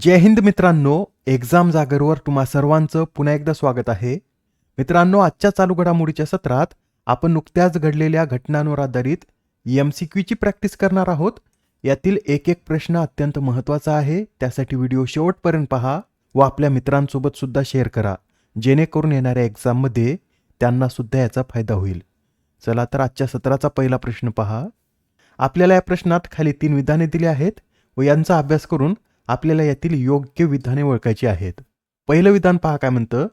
जय हिंद मित्रांनो एक्झाम जागरवर तुम्हा सर्वांचं पुन्हा एकदा स्वागत आहे. मित्रांनो आजच्या चालू घडामोडीच्या सत्रात आपण नुकत्याच घडलेल्या घटनांवर आधारित एम सी क्यूची प्रॅक्टिस करणार आहोत. यातील एक एक प्रश्न अत्यंत महत्त्वाचा आहे. त्यासाठी व्हिडिओ शेवटपर्यंत पहा व आपल्या मित्रांसोबत सुद्धा शेअर करा. जेणेकरून येणाऱ्या एक्झाममध्ये त्यांना सुद्धा याचा फायदा होईल. चला तर आजच्या सत्राचा पहिला प्रश्न पहा. आपल्याला या प्रश्नात खाली तीन विधाने दिली आहेत व यांचा अभ्यास करून आपल्याला यातील योग्य विधाने ओळखायची आहेत. पहिलं विधान पहा काय म्हणतं?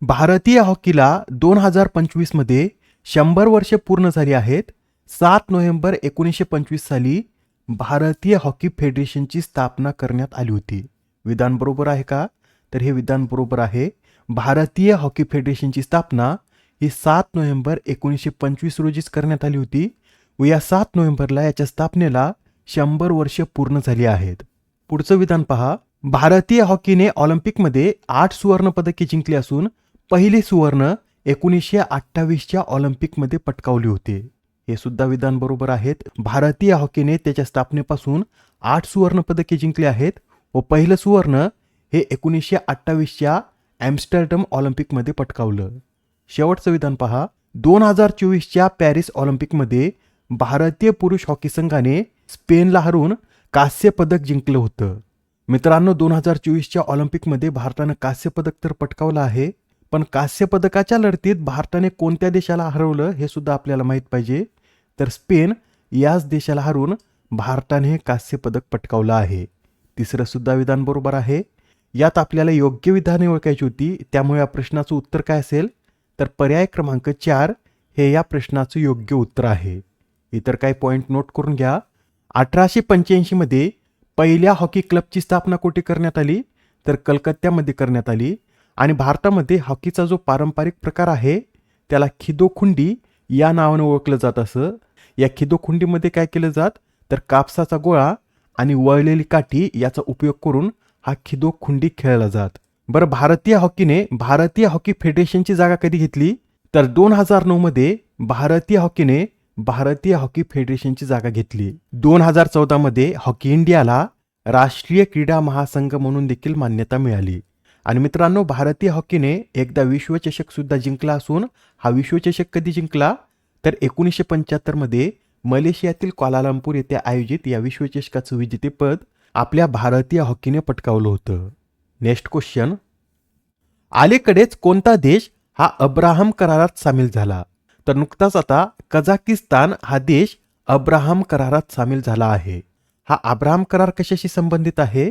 भारतीय हॉकीला दोन हजार पंचवीसमध्ये शंभर वर्षे पूर्ण झाली आहेत. सात नोव्हेंबर एकोणीसशे पंचवीस साली भारतीय हॉकी फेडरेशनची स्थापना करण्यात आली होती. विधान बरोबर आहे का? तर हे विधान बरोबर आहे. भारतीय हॉकी फेडरेशनची स्थापना ही सात नोव्हेंबर एकोणीसशे पंचवीस रोजीच करण्यात आली होती. व या सात नोव्हेंबरला याच्या स्थापनेला शंभर वर्ष पूर्ण झाली आहेत. पुढचं विधान पहा. भारतीय हॉकीने ऑलिम्पिकमध्ये आठ सुवर्ण पदके जिंकली असून पहिली सुवर्ण एकोणीसशे अठ्ठावीसच्या ऑलिम्पिकमध्ये पटकावली होती. हे सुद्धा विधान बरोबर आहेत. भारतीय हॉकीने त्याच्या स्थापनेपासून आठ सुवर्ण पदके जिंकली आहेत व पहिलं सुवर्ण हे एकोणीसशे अठ्ठावीसच्या ॲम्स्टरडम ऑलिम्पिकमध्ये पटकावलं. शेवटचं विधान पहा. दोन हजार चोवीसच्या पॅरिस ऑलिम्पिकमध्ये भारतीय पुरुष हॉकी संघाने स्पेनला हरून कांस्य पदक जिंकलं होतं. मित्रांनो दोन हजार चोवीसच्या ऑलिम्पिकमध्ये भारतानं कांस्य पदक तर पटकावलं आहे पण कांस्य पदकाच्या लढतीत भारताने कोणत्या देशाला हरवलं हे सुद्धा आपल्याला माहीत पाहिजे. तर स्पेन याच देशाला हरून भारताने हे पदक पटकावलं आहे. तिसरं सुद्धा विधान बरोबर आहे. यात आपल्याला योग्य विधाने ओळखायची होती त्यामुळे या प्रश्नाचं उत्तर काय असेल? तर पर्याय क्रमांक चार हे या प्रश्नाचं योग्य उत्तर आहे. इतर काही पॉईंट नोट करून घ्या. अठराशे पंच्याऐंशीमध्ये पहिल्या हॉकी क्लबची स्थापना कोठे करण्यात आली? तर कलकत्त्यामध्ये करण्यात आली. आणि भारतामध्ये हॉकीचा जो पारंपरिक प्रकार आहे त्याला खिदोखुंडी या नावानं ओळखलं जात असं. या खिदोखुंडीमध्ये काय केलं जात? तर कापसाचा गोळा आणि वळलेली काठी याचा उपयोग करून हा खिदोखुंडी खेळला जात. बरं भारतीय हॉकीने भारतीय हॉकी फेडरेशनची जागा कधी घेतली? तर दोन हजार नऊमध्ये भारतीय हॉकीने भारतीय हॉकी फेडरेशनची जागा घेतली. दोन हजार चौदा मध्ये हॉकी इंडियाला राष्ट्रीय क्रीडा महासंघ म्हणून देखील मान्यता मिळाली. आणि मित्रांनो भारतीय हॉकीने एकदा विश्वचषक सुद्धा जिंकला असून हा विश्वचषक कधी जिंकला? तर एकोणीसशे पंच्याहत्तरमध्ये मलेशियातील क्वालालंपूर येथे आयोजित या विश्वचषकाचं विजेतेपद आपल्या भारतीय हॉकीने पटकावलं होतं. Next question. अलीकडेच कोणता देश हा अब्राहम करारात सामील झाला? तर नुकताच आता कझाकिस्तान हा देश अब्राहम करारात सामील झाला आहे. हा अब्राहम करार कशाशी संबंधित आहे?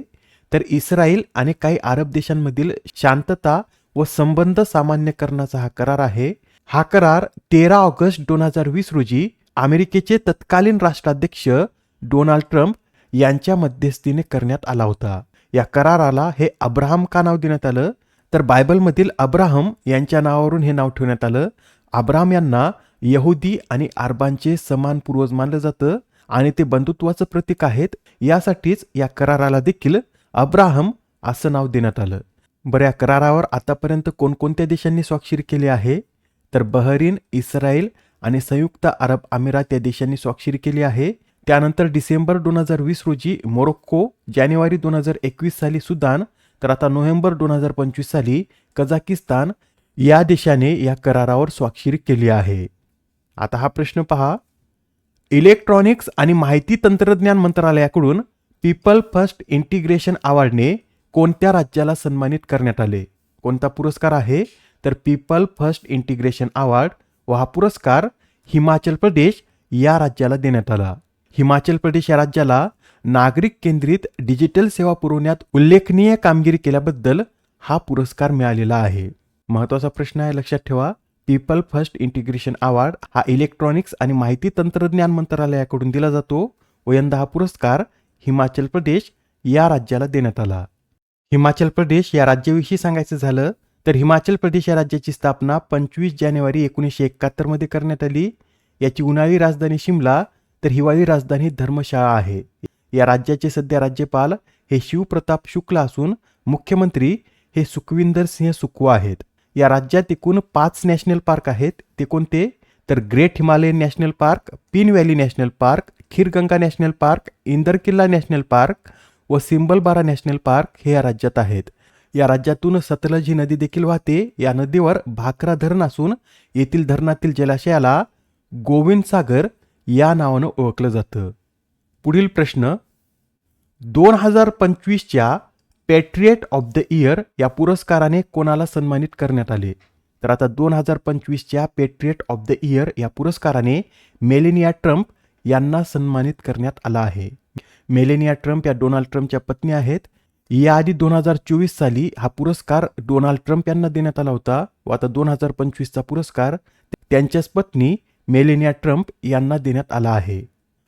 तर इस्रायल आणि काही अरब देशांमधील शांतता व संबंध सामान्य करण्याचा हा करार आहे. हा करार तेरा ऑगस्ट दोन हजार वीस रोजी अमेरिकेचे तत्कालीन राष्ट्राध्यक्ष डोनाल्ड ट्रम्प यांच्या मध्यस्थीने करण्यात आला होता. या कराराला हे अब्राहम का नाव देण्यात आलं? तर बायबलमधील अब्राहम यांच्या नावावरून हे नाव ठेवण्यात आलं. अब्राम यांना यहुदी आणि अरबांचे समान पूर्वज मानलं जातं आणि ते बंधुत्वाचं प्रतीक आहेत यासाठीच या कराराला देखील अब्राहम असं नाव देण्यात आलं. बरं या करारावर आतापर्यंत कोणकोणत्या देशांनी स्वाक्षरी केली आहे? तर बहरीन इस्रायल आणि संयुक्त अरब अमिरात या देशांनी स्वाक्षरी केली आहे. त्यानंतर डिसेंबर दोन हजार वीस रोजी मोरोक्को जानेवारी दोन हजार एकवीस साली सुदान तर आता नोव्हेंबर दोन हजार पंचवीस साली कझाकिस्तान या देशाने या करारावर स्वाक्षरी केली आहे. आता हा प्रश्न पहा. इलेक्ट्रॉनिक्स आणि माहिती तंत्रज्ञान मंत्रालयाकडून पीपल फर्स्ट इंटिग्रेशन अवॉर्डने कोणत्या राज्याला सन्मानित करण्यात आले? कोणता पुरस्कार आहे? तर पीपल फर्स्ट इंटिग्रेशन अवॉर्ड व हा पुरस्कार हिमाचल प्रदेश या राज्याला देण्यात आला. हिमाचल प्रदेश या राज्याला नागरिक केंद्रित डिजिटल सेवा पुरवण्यात उल्लेखनीय कामगिरी केल्याबद्दल हा पुरस्कार मिळालेला आहे. महत्त्वाचा प्रश्न आहे लक्षात ठेवा. पीपल फर्स्ट इंटिग्रेशन अवॉर्ड हा इलेक्ट्रॉनिक्स आणि माहिती तंत्रज्ञान मंत्रालयाकडून दिला जातो. व यंदा हा पुरस्कार हिमाचल प्रदेश या राज्याला देण्यात आला. हिमाचल प्रदेश या राज्याविषयी सांगायचं झालं तर हिमाचल प्रदेश या राज्याची स्थापना पंचवीस जानेवारी एकोणीसशे एकाहत्तरमध्ये करण्यात आली. याची उन्हाळी राजधानी शिमला तर हिवाळी राजधानी धर्मशाळा आहे. या राज्याचे सध्या राज्यपाल हे शिवप्रताप शुक्ल असून मुख्यमंत्री हे सुखविंदर सिंह सुकू आहेत. या राज्यात एकूण पाच नॅशनल पार्क आहेत. ते कोणते? तर great Himalayan national park Pin valley national park Khirganga national park Inderkilla national park व सिंबलबारा नॅशनल पार्क हे या राज्यात आहेत. या राज्यातून सतलज ही नदी देखील वाहते. या नदीवर भाकरा धरण असून येथील धरणातील जलाशयाला गोविंद सागर या नावानं ओळखलं जातं. पुढील प्रश्न दोन हजार पंचवीसच्या पॅट्रिएट ऑफ द इयर या पुरस्काराने कोणाला सन्मानित करण्यात आले? तर आता दोन हजार पंचवीसच्या पेट्रिएट ऑफ द इयर या पुरस्काराने मेलेनिया ट्रम्प यांना सन्मानित करण्यात आला आहे. मेलेनिया ट्रम्प या डोनाल्ड ट्रम्पच्या पत्नी आहेत. याआधी दोन हजार चोवीस साली हा पुरस्कार डोनाल्ड ट्रम्प यांना देण्यात आला होता व आता दोन हजार पंचवीसचा पुरस्कार त्यांच्याच पत्नी मेलेनिया ट्रम्प यांना देण्यात आला आहे.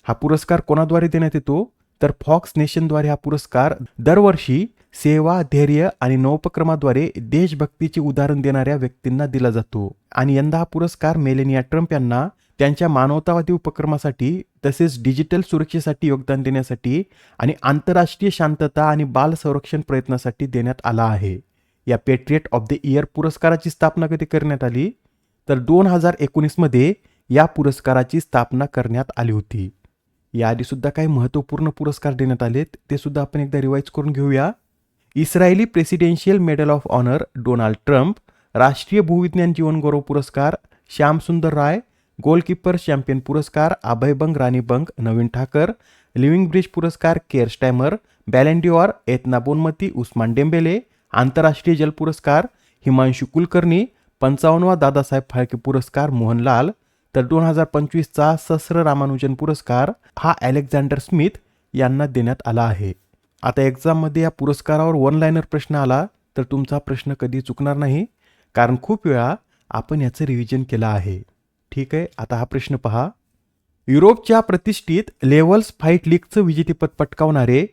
हा पुरस्कार कोणाद्वारे देण्यात येतो? तर फॉक्स नेशनद्वारे हा पुरस्कार दरवर्षी सेवा धैर्य आणि नवोपक्रमाद्वारे देशभक्तीचे उदाहरण देणाऱ्या व्यक्तींना दिला जातो. आणि यंदा हा पुरस्कार मेलेनिया ट्रम्प यांना त्यांच्या मानवतावादी उपक्रमासाठी तसेच डिजिटल सुरक्षेसाठी योगदान देण्यासाठी आणि आंतरराष्ट्रीय शांतता आणि बाल संरक्षण प्रयत्नासाठी देण्यात आला आहे. या पेट्रिएट ऑफ द इयर पुरस्काराची स्थापना कधी करण्यात आली? तर दोन हजार एकोणीसमध्ये या पुरस्काराची स्थापना करण्यात आली होती. याआधीसुद्धा काही महत्त्वपूर्ण पुरस्कार देण्यात आलेत ते सुद्धा आपण एकदा रिवाईज करून घेऊया. Israeli presidential medal of honour Donald Trump राष्ट्रीय भूविज्ञान जीवन गौरव पुरस्कार श्यामसुंदर राय गोलकीपर चॅम्पियन पुरस्कार अभय बंग राणी बंग नवीन ठाकर लिव्हिंग ब्रिज पुरस्कार Keir Starmer Ballon d'Or Aitana Bonmati Ousmane डेंबेले आंतरराष्ट्रीय जल पुरस्कार हिमांशू कुलकर्णी पंचावन्नवा दादासाहेब फाळके पुरस्कार मोहनलाल तर दोन हजार पंचवीसचा सहस्र रामानुजन पुरस्कार हा अलेक्झांडर स्मिथ यांना देण्यात आला आहे. आता एक्झाममध्ये या पुरस्कारावर वन लाईनर प्रश्न आला तर तुमचा प्रश्न कधी चुकणार नाही कारण खूप वेळा आपण याचं रिव्हिजन केलं आहे. ठीक आहे आता हा प्रश्न पहा. युरोपच्या प्रतिष्ठित लेव्हल्स फाईट लीगचं विजेतेपद पटकावणारे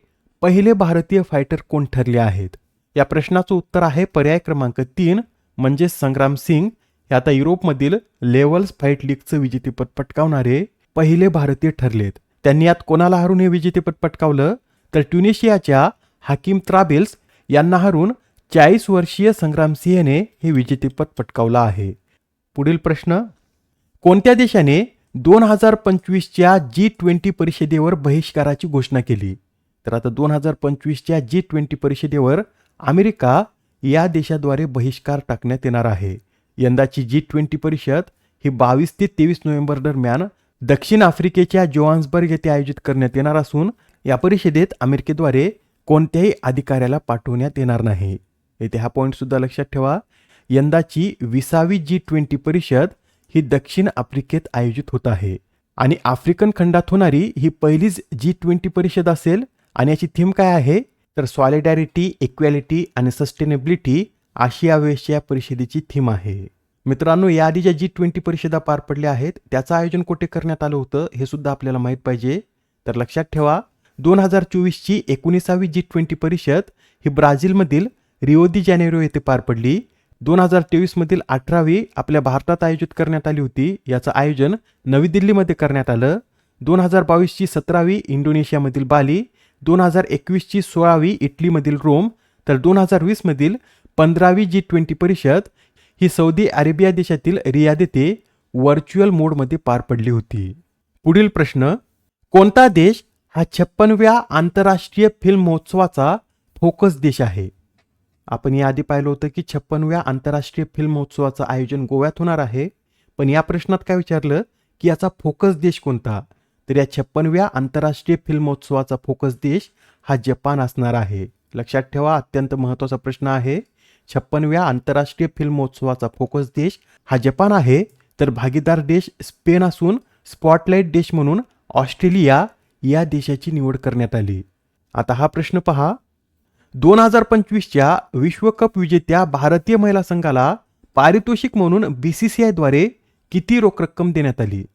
पहिले भारतीय फायटर कोण ठरले आहेत? या प्रश्नाचं उत्तर आहे पर्याय क्रमांक तीन म्हणजे संग्राम सिंग. हे आता युरोपमधील लेव्हल्स फाईट लीगचं विजेतेपद पटकावणारे पहिले भारतीय ठरलेत. त्यांनी यात कोणाला हरून हे विजेतेपद पटकावलं? तर ट्युनिशियाच्या हाकीम त्राबेल्स यांना हरून चाळीस वर्षीय संग्राम सिंहने हे विजेतेपद पटकावलं आहे. पुढील प्रश्न कोणत्या देशाने दोन हजार पंचवीसच्या जी ट्वेंटी परिषदेवर बहिष्काराची घोषणा केली? तर आता दोन हजार पंचवीसच्या जी ट्वेंटी परिषदेवर अमेरिका या देशाद्वारे बहिष्कार टाकण्यात येणार आहे. यंदाची जी ट्वेंटी परिषद ही बावीस ते तेवीस नोव्हेंबर दरम्यान दक्षिण आफ्रिकेच्या जोहान्सबर्ग येथे आयोजित करण्यात येणार असून या परिषदेत अमेरिकेद्वारे कोणत्याही अधिकाऱ्याला पाठवण्यात येणार नाही. येथे हा पॉईंट सुद्धा लक्षात ठेवा. यंदाची विसावी जी ट्वेंटी परिषद ही दक्षिण आफ्रिकेत आयोजित होत आहे आणि आफ्रिकन खंडात होणारी ही पहिलीच जी ट्वेंटी परिषद असेल आणि याची थीम काय आहे? तर सॉलिडॅरिटी इक्वॅलिटी आणि सस्टेनेबिलिटी अशी या परिषदेची थीम आहे. मित्रांनो याआधी ज्या जी ट्वेंटी परिषदा पार पडल्या आहेत. त्याचं आयोजन कुठे करण्यात आलं होतं हे सुद्धा आपल्याला माहीत पाहिजे. तर लक्षात ठेवा दोन हजार चोवीसची एकोणीसावी जी ट्वेंटी परिषद ही ब्राझीलमधील रिओदी जानेरो येथे पार पडली. दोन हजार तेवीसमधील अठरावी आपल्या भारतात आयोजित करण्यात आली होती. याचं आयोजन नवी दिल्लीमध्ये करण्यात आलं. दोन हजार बावीसची सतरावी इंडोनेशियामधील बाली. दोन हजार एकवीसची सोळावी इटलीमधील रोम. तर दोन हजार वीसमधील पंधरावी जी ट्वेंटी परिषद ही सौदी अरेबिया देशातील रियाद येथे व्हर्च्युअल मोडमध्ये पार पडली होती. पुढील प्रश्न कोणता देश हा छप्पनव्या आंतरराष्ट्रीय फिल्म महोत्सवाचा फोकस देश आहे. आपण याआधी पाहिलं होतं की छप्पनव्या आंतरराष्ट्रीय फिल्म महोत्सवाचं आयोजन गोव्यात होणार आहे. पण या प्रश्नात काय विचारलं की याचा फोकस देश कोणता? तर या छप्पनव्या आंतरराष्ट्रीय फिल्म महोत्सवाचा फोकस देश हा जपान असणार आहे. लक्षात ठेवा अत्यंत महत्त्वाचा प्रश्न आहे. छप्पनव्या आंतरराष्ट्रीय फिल्म महोत्सवाचा फोकस देश हा जपान आहे. तर भागीदार देश स्पेन असून स्पॉटलाईट देश म्हणून ऑस्ट्रेलिया या देशाची निवड करण्यात आली. आता हा प्रश्न पहा. दोन हजार पंचवीसच्या विश्वकप विजेत्या भारतीय महिला संघाला पारितोषिक म्हणून बी सी सी आयद्वारे किती रोख रक्कम देण्यात आली?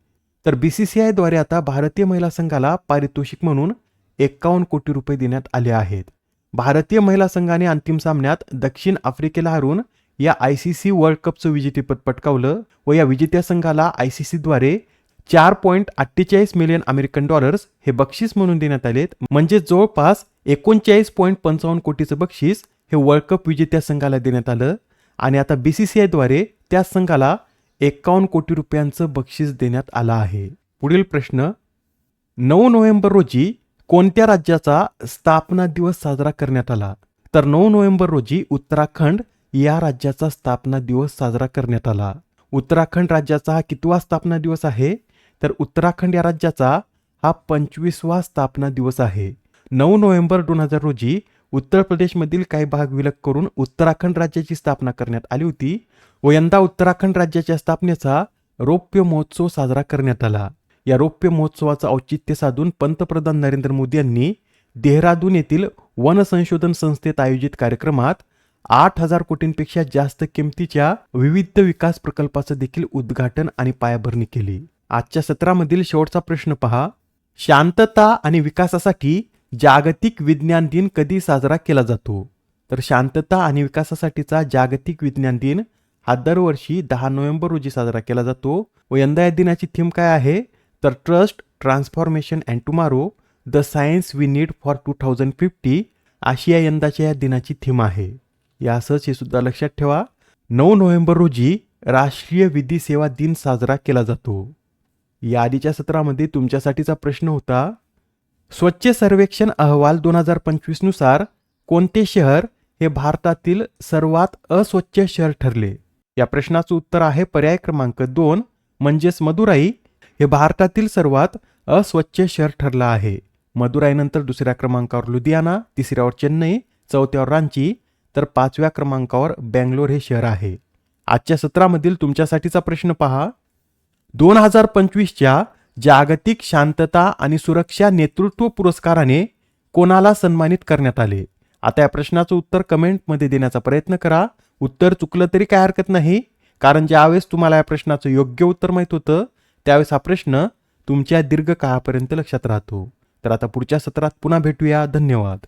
तर बी सी सी आयद्वारे आता भारतीय महिला संघाला पारितोषिक म्हणून एक्कावन्न कोटी रुपये देण्यात आले आहेत. भारतीय महिला संघाने अंतिम सामन्यात दक्षिण आफ्रिकेला हरून या आय सी सी वर्ल्ड कपचं विजेतेपद पटकावलं व या विजेत्या संघाला आय सी सीद्वारे चार पॉईंट अठ्ठेचाळीस मिलियन अमेरिकन डॉलर्स हे बक्षीस म्हणून देण्यात आलेत म्हणजे जवळपास एकोणचाळीस पॉईंट पंचावन्न कोटीचं बक्षीस हे वर्ल्ड कप विजेत्या संघाला देण्यात आलं. आणि आता बी सी सी आयद्वारे त्या संघाला एकावन्न कोटी रुपयांचं बक्षीस देण्यात आलं आहे. पुढील प्रश्न नऊ नोव्हेंबर रोजी कोणत्या राज्याचा स्थापना दिवस साजरा करण्यात आला? तर नऊ नोव्हेंबर रोजी उत्तराखंड या राज्याचा स्थापना दिवस साजरा करण्यात आला. उत्तराखंड राज्याचा हा कितवा स्थापना दिवस आहे? तर उत्तराखंड या राज्याचा हा पंचवीसवा स्थापना दिवस आहे. नऊ नोव्हेंबर दोन हजार रोजी उत्तर प्रदेशमधील काही भाग विलग करून उत्तराखंड राज्याची स्थापना करण्यात आली होती व यंदा उत्तराखंड राज्याच्या स्थापनेचा रौप्य महोत्सव साजरा करण्यात आला. या रौप्य महोत्सवाचं औचित्य साधून पंतप्रधान नरेंद्र मोदी यांनी देहरादून येथील वन संशोधन संस्थेत आयोजित कार्यक्रमात आठ हजार कोटींपेक्षा जास्त किमतीच्या विविध विकास प्रकल्पाचं देखील उद्घाटन आणि पायाभरणी केली. आजच्या सत्रामधील शेवटचा प्रश्न पहा. शांतता आणि विकासासाठी जागतिक विज्ञान दिन कधी साजरा केला जातो? तर शांतता आणि विकासासाठीचा जागतिक विज्ञान दिन हा दरवर्षी दहा नोव्हेंबर रोजी साजरा केला जातो. व यंदा या दिनाची थीम काय आहे? तर trust transformation and tomorrow the science we need for two thousand fifty अशी या यंदाच्या या दिनाची थीम आहे. यासच हे सुद्धा लक्षात ठेवा. नऊ नोव्हेंबर रोजी राष्ट्रीय विधी सेवा दिन साजरा केला जातो. या आधीच्या सत्रामध्ये तुमच्यासाठीचा प्रश्न होता स्वच्छ सर्वेक्षण अहवाल दोन हजार पंचवीसनुसार कोणते शहर हे भारतातील सर्वात अस्वच्छ शहर ठरले? या प्रश्नाचं उत्तर आहे पर्याय क्रमांक दोन म्हणजेच मदुराई हे भारतातील सर्वात अस्वच्छ शहर ठरलं आहे. मदुराईनंतर दुसऱ्या क्रमांकावर लुधियाना तिसऱ्यावर चेन्नई चौथ्यावर रांची तर पाचव्या क्रमांकावर बँगलोर हे शहर आहे. आजच्या सत्रामधील तुमच्यासाठीचा प्रश्न पहा. दोन हजार पंचवीसच्या जागतिक शांतता आणि सुरक्षा नेतृत्व पुरस्काराने कोणाला सन्मानित करण्यात आले? आता या प्रश्नाचं उत्तर कमेंटमध्ये देण्याचा प्रयत्न करा. उत्तर चुकलं तरी काय हरकत नाही कारण ज्यावेळेस तुम्हाला या प्रश्नाचं योग्य उत्तर माहीत होतं त्यावेळेस हा प्रश्न तुमच्या दीर्घकाळापर्यंत लक्षात राहतो. तर आता पुढच्या सत्रात पुन्हा भेटूया. धन्यवाद.